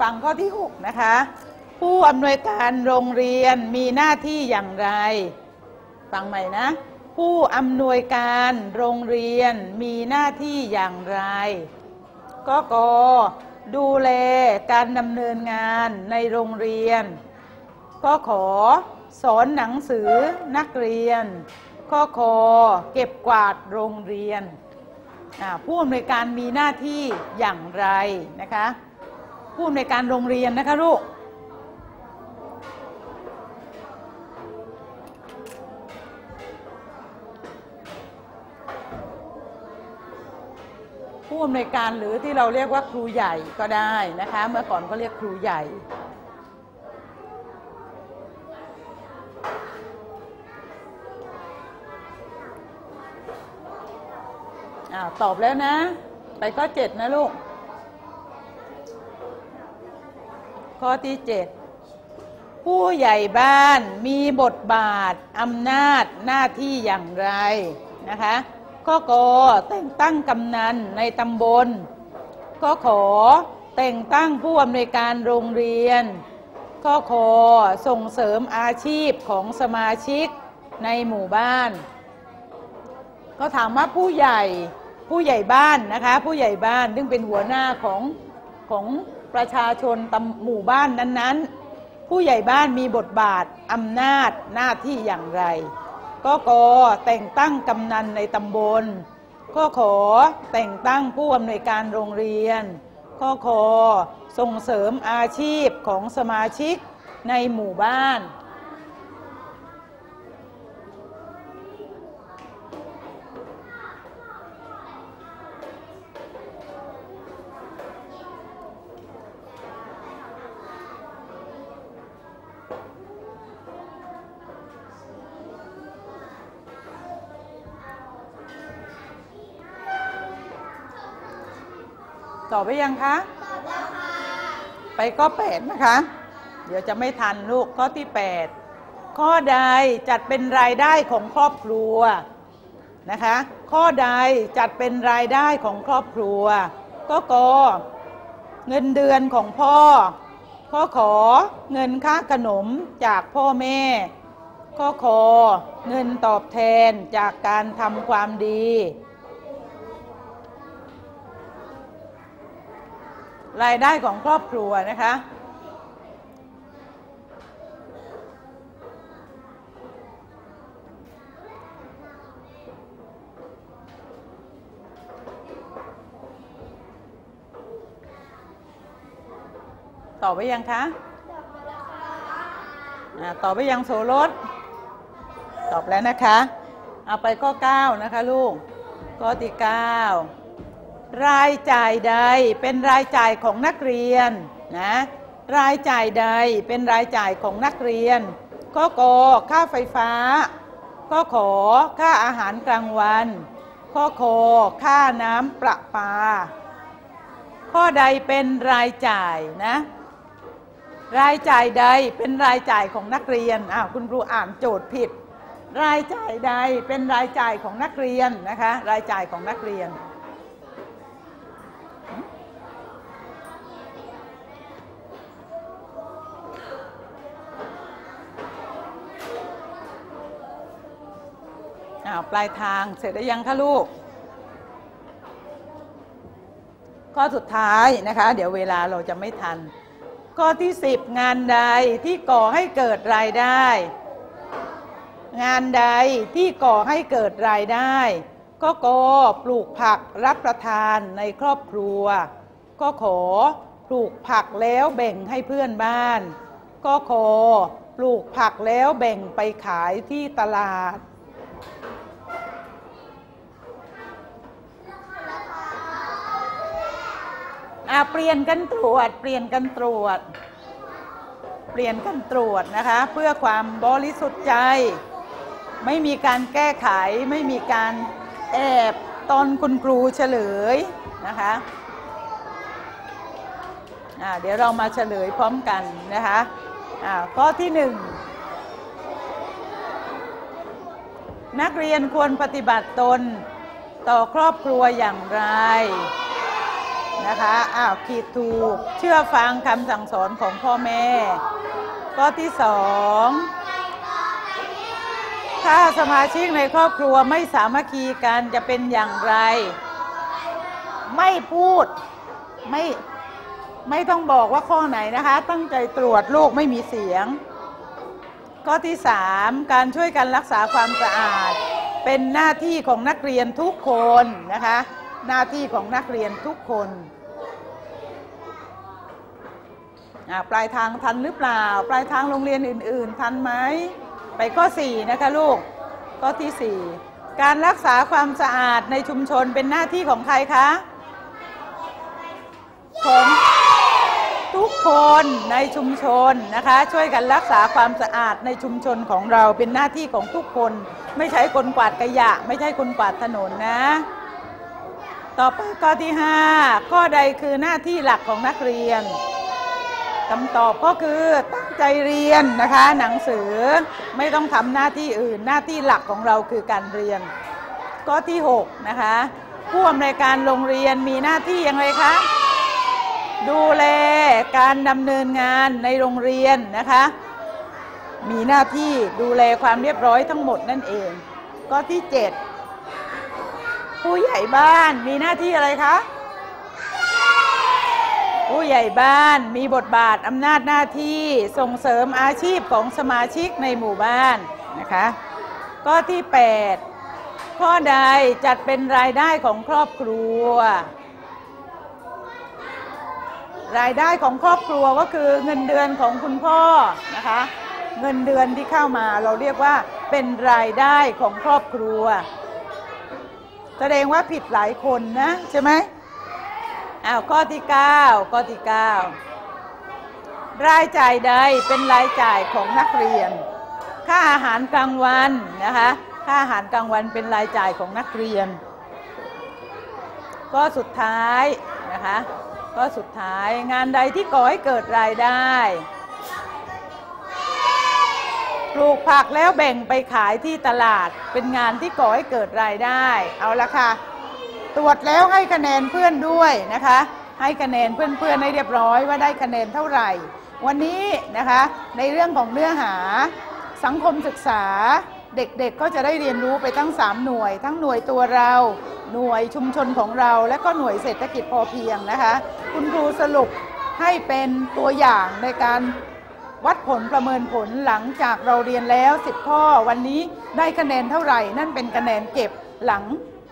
ฟังข้อที่ 6 นะคะ ผู้อำนวยการโรงเรียนมีหน้าที่อย่างไร ฟังใหม่นะ ผู้อำนวยการโรงเรียนมีหน้าที่อย่างไรก็กดูแลการดำเนินงานในโรงเรียนก็ขอสอนหนังสือนักเรียนก็ขอเก็บกวาดโรงเรียน ผู้อำนวยการมีหน้าที่อย่างไรนะคะ ผู้อำนวยการโรงเรียนนะคะลูกผู้อำนวยการหรือที่เราเรียกว่าครูใหญ่ก็ได้นะคะ เมื่อก่อนก็เรียกครูใหญ่อ้าตอบแล้วนะ ไปข้อเจ็ดนะลูก ข้อที่เจ็ดผู้ใหญ่บ้านมีบทบาทอำนาจหน้าที่อย่างไรนะคะข้อกอแต่งตั้งกำนันในตำบลข้อขอแต่งตั้งผู้อำนวยการโรงเรียนข้อคอส่งเสริมอาชีพของสมาชิกในหมู่บ้าน ก็ถามว่าผู้ใหญ่ผู้ใหญ่บ้านนะคะ ผู้ใหญ่บ้านซึ่งเป็นหัวหน้าของของ ประชาชนตำหมู่บ้านนั้นๆ ผู้ใหญ่บ้านมีบทบาทอำนาจหน้าที่อย่างไรก็กอแต่งตั้งกำนันในตำบลก็ขอแต่งตั้งผู้อำนวยการโรงเรียนข้อขอส่งเสริมอาชีพของสมาชิกในหมู่บ้าน ตอบไปยังคะไปข้อแปดนะคะ เดี๋ยวจะไม่ทันลูกข้อที่แปดข้อใดจัดเป็นรายได้ของครอบครัวนะคะ ข้อใดจัดเป็นรายได้ของครอบครัว ก็กอเงินเดือนของพ่อ ข้อขอเงินค่าขนมจากพ่อแม่ ข้อคอเงินตอบแทนจากการทำความดี รายได้ของครอบครัวนะคะตอบไปยังคะอ่าตอบไปยังโสรสตอบแล้วนะคะ เอาไปข้อ 9 นะคะลูก ข้อที่ 9 รายจ่ายใดเป็นรายจ่ายของนักเรียนนะรายจ่ายใดเป็นรายจ่ายของนักเรียนก็กค่าไฟฟ้าก็ขอค่าอาหารกลางวันข้อคอค่าน้ำประปา ข้อใดเป็นรายจ่ายนะ รายจ่ายใดเป็นรายจ่ายของนักเรียนอ้าวคุณครูอ่านโจทย์ผิด รายจ่ายใดเป็นรายจ่ายของนักเรียนนะคะ รายจ่ายของนักเรียน อ้าวปลายทางเสร็จแล้วยังคะลูก ข้อสุดท้ายนะคะ เดี๋ยวเวลาเราจะไม่ทัน ข้อที่ 10 งานใดที่ก่อให้เกิดรายได้ งานใดที่ก่อให้เกิดรายได้ก็กปลูกผักรับประทานในครอบครัว ก็ขอปลูกผักแล้วแบ่งให้เพื่อนบ้าน ก็ขอปลูกผักแล้วแบ่งไปขายที่ตลาด อะเปลี่ยนกันตรวจ เปลี่ยนกันตรวจ เปลี่ยนกันตรวจนะคะ เพื่อความบริสุทธิ์ใจ ไม่มีการแก้ไข ไม่มีการแอบตอนคุณครูเฉลยนะคะะเดี๋ยวเรามาเฉลยพร้อมกันนะคะะข้อที่หนึ่งนักเรียนควรปฏิบัติตนต่อครอบครัวอย่างไร นะคะอ้าวขีดถูก เชื่อฟังคำสั่งสอนของพ่อแม่ ข้อที่สองถ้าสมาชิกในครอบครัวไม่สามัคคีกันจะเป็นอย่างไร ไม่พูดไม่ไม่ต้องบอกว่าข้อไหนนะคะ ตั้งใจตรวจลูกไม่มีเสียง ข้อที่3การช่วยกันรักษาความสะอาด เป็นหน้าที่ของนักเรียนทุกคนนะคะ หน้าที่ของนักเรียนทุกคนปลายทางทันหรือเปล่า ปลายทางโรงเรียนอื่น ๆ ทันไหมไปข้อ 4 นะคะลูกข้อที่ 4 การรักษาความสะอาดในชุมชนเป็นหน้าที่ของใครคะของทุกคนในชุมชนนะคะ ช่วยกันรักษาความสะอาดในชุมชนของเราเป็นหน้าที่ของทุกคน ไม่ใช่คนกวาดขยะ ไม่ใช่คนกวาดถนนนะ ต่อไปข้อที่ 5 ข้อใดคือหน้าที่หลักของนักเรียนคำตอบก็คือตั้งใจเรียนนะคะ หนังสือไม่ต้องทำหน้าที่อื่น หน้าที่หลักของเราคือการเรียน ข้อที่ 6 นะคะ ผู้อำนวยการโรงเรียนมีหน้าที่อย่างไรคะดูแลการดำเนินงานในโรงเรียนนะคะ มีหน้าที่ดูแลความเรียบร้อยทั้งหมดนั่นเอง ข้อที่ 7 ผู้ใหญ่บ้านมีหน้าที่อะไรคะ ผู้ใหญ่บ้านมีบทบาทอำนาจหน้าที่ส่งเสริมอาชีพของสมาชิกในหมู่บ้านนะคะข้อที่ 8 ข้อใดจัดเป็นรายได้ของครอบครัว รายได้ของครอบครัวก็คือเงินเดือนของคุณพ่อนะคะเงินเดือนที่เข้ามาเราเรียกว่าเป็นรายได้ของครอบครัว แสดงว่าผิดหลายคนนะใช่ไหมอ้าวข้อที่9ข้อที่9รายจ่ายใดเป็นรายจ่ายของนักเรียน ค่าอาหารกลางวันนะคะ ค่าอาหารกลางวันเป็นรายจ่ายของนักเรียน ก็สุดท้ายนะคะ ก็สุดท้ายงานใดที่ก่อให้เกิดรายได้ ลูกผักแล้วแบ่งไปขายที่ตลาด เป็นงานที่ก่อให้เกิดรายได้ เอาละค่ะ ตรวจแล้วให้คะแนนเพื่อนด้วยนะคะ ให้คะแนนเพื่อนๆให้เรียบร้อยว่าได้คะแนนเท่าไหร่ วันนี้นะคะในเรื่องของเนื้อหา สังคมศึกษาเด็กๆ ก็จะได้เรียนรู้ไปทั้ง 3 หน่วย ทั้งหน่วยตัวเรา หน่วยชุมชนของเรา และก็หน่วยเศรษฐกิจพอเพียงนะคะ คุณครูสรุปให้เป็นตัวอย่างในการ วัดผลประเมินผลหลังจากเราเรียนแล้ว 10 ข้อวันนี้ได้คะแนนเท่าไหร่ นั่นเป็นคะแนนเก็บหลัง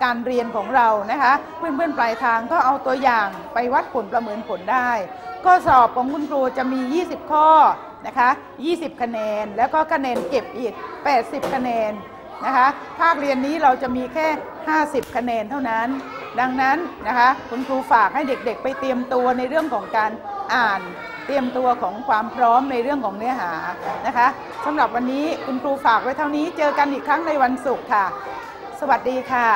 การเรียนของเรานะคะ เพื่อนๆปลายทางก็เอาตัวอย่างไปวัดผลประเมินผลได้ ข้อสอบของคุณครูจะมี 20 ข้อนะคะ 20 คะแนน แล้วก็คะแนนเก็บอีก 80 คะแนนนะคะ ภาคเรียนนี้เราจะมีแค่ 50 คะแนนเท่านั้น ดังนั้นนะคะ คุณครูฝากให้เด็กๆ ไปเตรียมตัวในเรื่องของการอ่าน ตรียมตัวของความพร้อมในเรื่องของเนื้อหานะคะสำหรับวันนี้คุณครูฝากไว้เท่านี้เจอกันอีกครั้งในวันศุกร์ค่ะ สวัสดีค่ะ